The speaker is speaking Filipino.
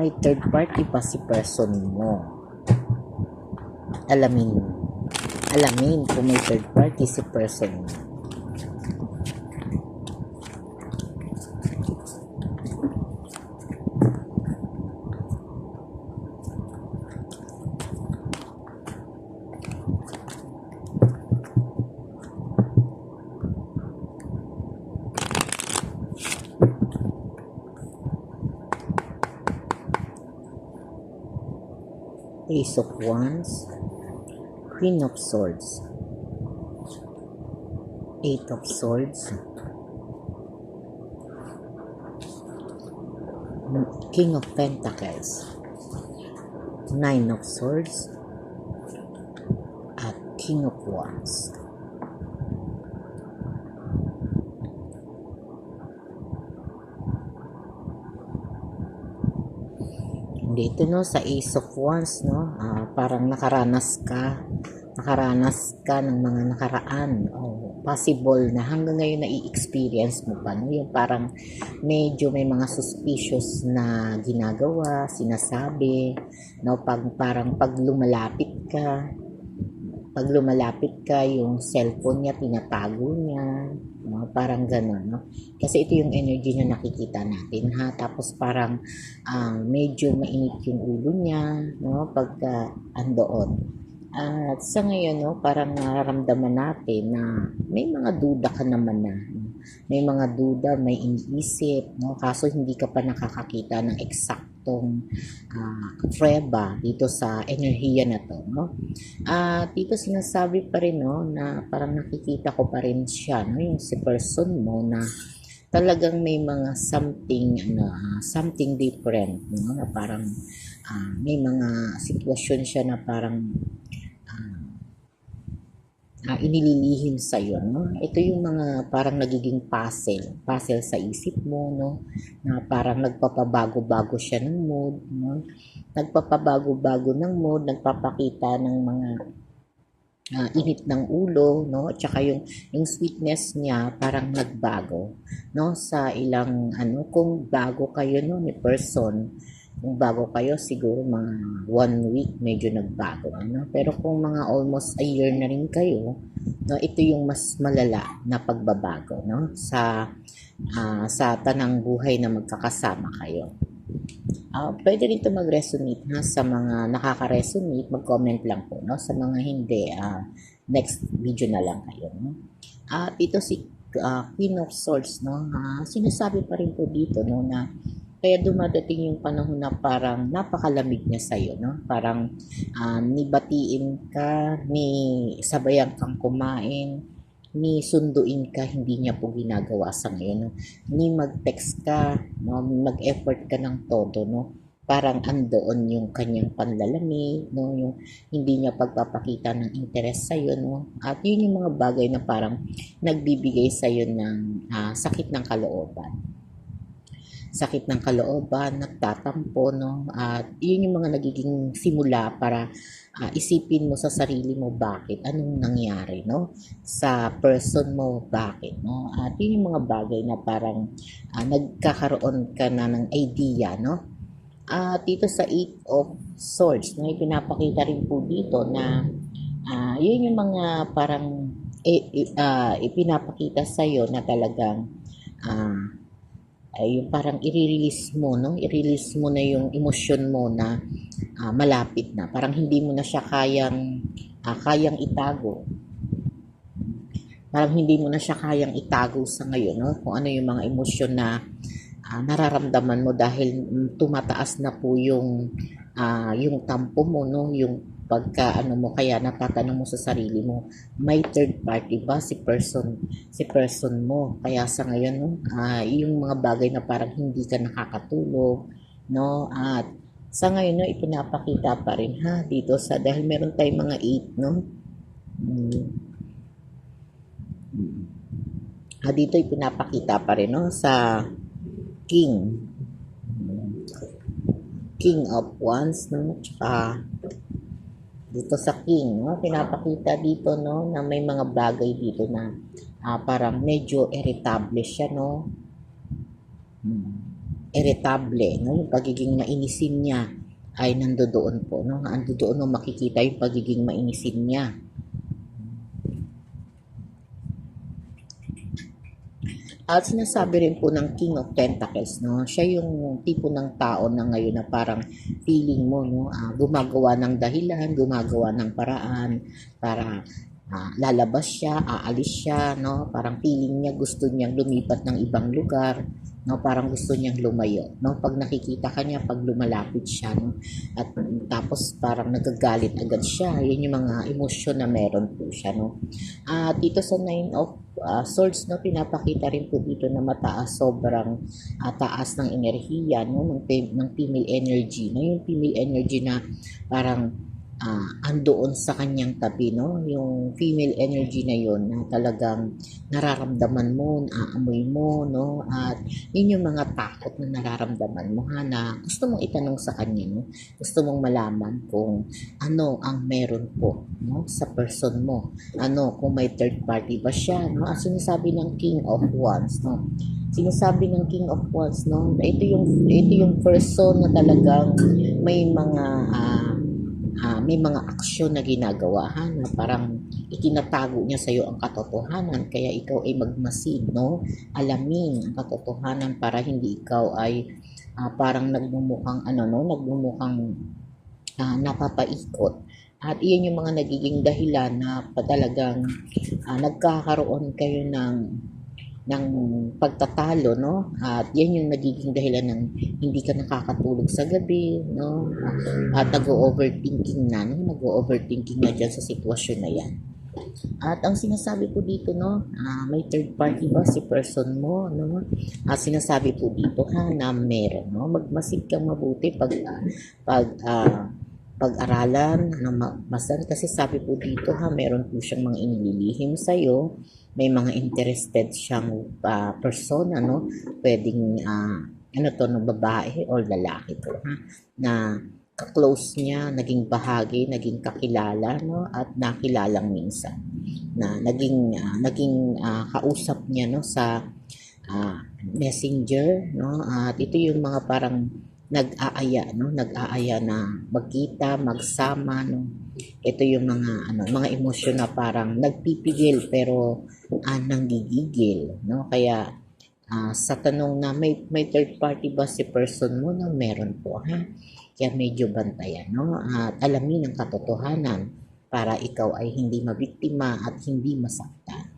may third party pa si person mo. Alamin. Alamin kung may third party si person mo. Ace of Wands, Queen of Swords, Eight of Swords, King of Pentacles, Nine of Swords, at King of Wands. Dito no sa Ace of Wands no ah, parang nakaranas ka nakaranas ka ng mga nakaraan o possible na hanggang ngayon na i-experience mo pa no? Yung parang medyo may mga suspicious na ginagawa sinasabi no? Pag parang pag lumalapit ka pag lumalapit ka yung cellphone niya tinatago niya no? parang gano'n no? Kasi ito yung energy na nakikita natin ha? Tapos parang ang medyo mainit yung ulo niya no? Pagka andoon. At sa ngayon no parang nararamdaman natin na may mga duda ka naman na may mga duda may iniisip no? Kaso hindi ka pa nakakakita ng eksaktong ah, prueba dito sa enerhiya na to no? At dito sinasabi pa rin no na parang nakikita ko pa rin siya no yung si person mo na talagang may mga something ano ah, something different no na parang ah, may mga sitwasyon siya na parang ah, ah, inililihim sa iyo no? Ito yung mga parang nagiging puzzle puzzle sa isip mo no? Na parang nagpapabago-bago siya ng mood no? Nagpapabago-bago ng mood nagpapakita ng mga ah, init ng ulo no? At saka yung yung sweetness niya parang nagbago no? Sa ilang ano kung bago kayo no ni person kung bago kayo siguro mga one week medyo nagbago ano? Pero kung mga almost a year na rin kayo no ito yung mas malala na pagbabago no? Sa ah, sa tanang buhay na magkakasama kayo. Ah, pwede rin ito mag-resonate ha sa mga nakaka-resonate, mag-comment lang po no? Sa mga hindi ah, next video na lang kayo no. At ito si ah, Queen of Swords no, ah, sinasabi pa rin po dito no na kaya dumadating yung panahon na parang napakalamig niya sa iyo no. Parang ah, ni batiin ka, ni sabayan kang kumain, ni sunduin ka, hindi niya po ginagawa sa ngayon. No? Ni mag-text ka, no? mag-effort ka ng todo, no? Parang andoon yung kanyang panlalamig, no? Yung hindi niya pagpapakita ng interest sa iyo, no? At yun yung mga bagay na parang nagbibigay sa iyo ng ah, sakit ng kalooban sakit ng kalooban, nagtatampo, no? At yun yung mga nagiging simula para ah, isipin mo sa sarili mo bakit, anong nangyari, no? Sa person mo, bakit, no? At yun yung mga bagay na parang ah, nagkakaroon ka na ng idea, no? At dito sa Eight of Swords, no, ipinapakita rin po dito na ah, yun yung mga parang eh, ah, ipinapakita sa iyo na talagang ah, ay yung parang i-release mo, no? I-release mo na yung emosyon mo na ah, malapit na. Parang hindi mo na siya kayang ah, kayang itago. Parang hindi mo na siya kayang itago sa ngayon, no? Kung ano yung mga emosyon na ah, nararamdaman mo dahil mm, tumataas na po yung ah, yung tampo mo, no? Yung pagka ano mo kaya natatanong mo sa sarili mo may third party ba si person si person mo kaya sa ngayon ah, yung mga bagay na parang hindi ka nakakatulog no at sa ngayon no ipinapakita pa rin ha dito sa dahil meron tayong mga 8 no mm. Mm. Ah, dito ipinapakita pa rin no sa king king of wands no tsaka dito sa king no pinapakita dito no na may mga bagay dito na ah, parang medyo irritable siya no Hmm. irritable, no? Yung pagiging mainisin niya ay nandoon po, no? Nandoon mo makikita yung pagiging mainisin niya. At sinasabi rin po ng King of Pentacles, no? Siya yung tipo ng tao na ngayon na parang feeling mo, no? ah, gumagawa ng dahilan, gumagawa ng paraan para ah, lalabas siya, aalis siya, no? Parang feeling niya gusto niyang lumipat ng ibang lugar, no? Parang gusto niyang lumayo, no? Pag nakikita ka niya, pag lumalapit siya, no? At tapos parang nagagalit agad siya. Yun yung mga emosyon na meron po siya, no? At dito sa Nine of ah, Swords, no, pinapakita rin po dito na mataas, sobrang ah, taas ng enerhiya, no, ng, ng female energy, no, yung female energy na parang ah, andoon sa kanyang tabi, no, yung female energy na yon na talagang nararamdaman mo, aamoy mo, no, at yun yung mga takot na nararamdaman mo, ha, na gusto mong itanong sa kanya, no, gusto mong malaman kung ano ang meron po, no, sa person mo, ano, kung may third party ba siya, no? Ang sinasabi ng King of Wands, no? Sinasabi ng King of Wands, no? Ito yung ito yung person na talagang may mga ah, ah, may mga aksyon na ginagawa ha, na parang itinatago niya sa iyo ang katotohanan kaya ikaw ay magmasid no? Alamin ang katotohanan para hindi ikaw ay ah, parang nagmumukhang ano no? Nagmumukhang ah, napapaikot. At iyan yung mga nagiging dahilan na pa talagang ah, nagkakaroon kayo ng ng pagtatalo no? At yan yung nagiging dahilan ng hindi ka nakakatulog sa gabi no? At nag-overthinking na no? Nag-overthinking na dyan sa sitwasyon na yan. At ang sinasabi po dito no? Ah, may third party ba si person mo no? At sinasabi po dito ha na meron no? Magmasid kang mabuti pag pag ah, pag-aralan ng ma- masan kasi sabi po dito ha meron po siyang mga inililihim sa iyo may mga interested siyang ah, persona no? Pwedeng ah, ano to no babae or lalaki to ha? Na ka-close niya naging bahagi naging kakilala no? At nakilalang minsan. Na naging ah, naging ah, kausap niya no? Sa ah, messenger no? At ito yung mga parang nag-aaya no? Nag-aaya na magkita magsama no? Ito yung mga ano mga emosyon na parang nagpipigil pero ah, nanggigigil no? Kaya ah, sa tanong na may may third party ba si person mo no meron po ha? Kaya medyo bantayan no? At alamin ang katotohanan para ikaw ay hindi mabiktima at hindi masaktan